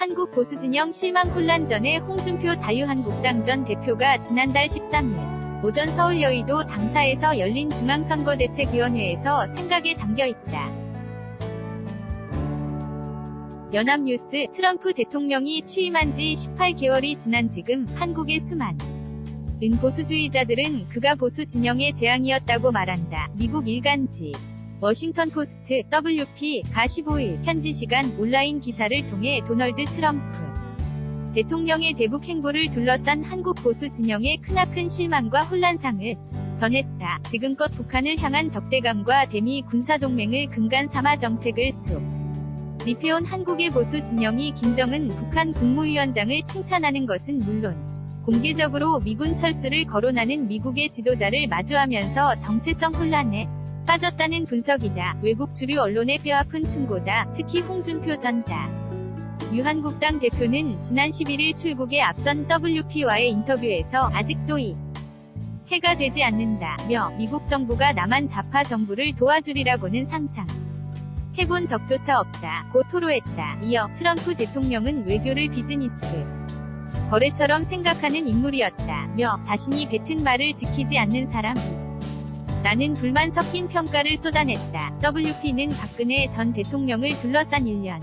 한국 보수진영 실망 혼란 전에 홍준표 자유한국당 전 대표가 지난달 13일 오전 서울 여의도 당사에서 열린 중앙선거대책위원회에서 생각에 잠겨 있다. 연합뉴스 트럼프 대통령이 취임한 지 18개월이 지난 지금 한국의 수많은 보수주의자들은 그가 보수 진영의 재앙이었다고 말한다. 미국 일간지 워싱턴 포스트 WP가 15일 현지 시간 온라인 기사를 통해 도널드 트럼프 대통령의 대북 행보를 둘러싼 한국 보수 진영의 크나큰 실망과 혼란상을 전했다. 지금껏 북한을 향한 적대감과 대미 군사동맹을 근간 삼아 정책을 수 리페온 한국의 보수 진영이 김정은 북한 국무위원장을 칭찬하는 것은 물론 공개적으로 미군 철수를 거론하는 미국의 지도자를 마주하면서 정체성 혼란에 빠졌다는 분석이다. 외국 주류 언론의 뼈아픈 충고다. 특히 홍준표 전자 유한국당 대표는 지난 11일 출국에 앞선 WP와의 인터뷰에서 아직도 이 해가 되지 않는다며 미국 정부가 남한 좌파 정부를 도와주리라고는 상상 해본 적조차 없다. 고 토로했다. 이어 트럼프 대통령은 외교를 비즈니스 거래처럼 생각하는 인물이었다며 자신이 뱉은 말을 지키지 않는 사람 나는 불만 섞인 평가를 쏟아냈다. WP는 박근혜 전 대통령을 둘러싼 1년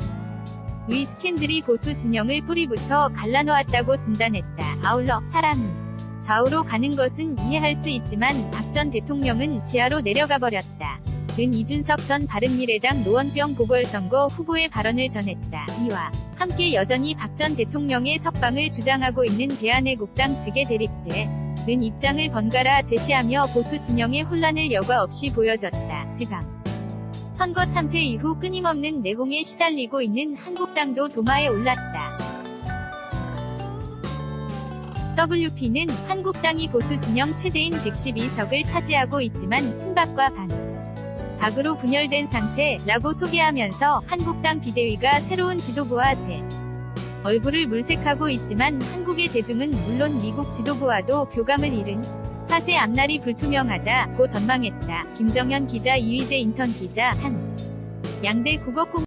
위 스캔들이 보수 진영을 뿌리부터 갈라놓았다고 진단했다. 아울러 사람은 좌우로 가는 것은 이해할 수 있지만 박 전 대통령은 지하로 내려가 버렸다. 는 이준석 전 바른미래당 노원병 보궐선거 후보의 발언을 전했다. 이와 함께 여전히 박 전 대통령의 석방을 주장하고 있는 대한애국당 측의 대립대 는 입장을 번갈아 제시하며 보수 진영의 혼란을 여과 없이 보여줬다. 지방 선거 참패 이후 끊임없는 내홍에 시달리고 있는 한국당도 도마에 올랐다. WP는 한국당이 보수 진영 최대인 112석을 차지하고 있지만 친박과 반 박으로 분열된 상태라고 소개하면서 한국당 비대위가 새로운 지도부와 새 얼굴을 물색하고 있지만 한국의 대중은 물론 미국 지도부와도 교감을 잃은 탓에 앞날이 불투명하다고 전망했다. 김정현 기자 이휘재 인턴 기자 한 양대 국어국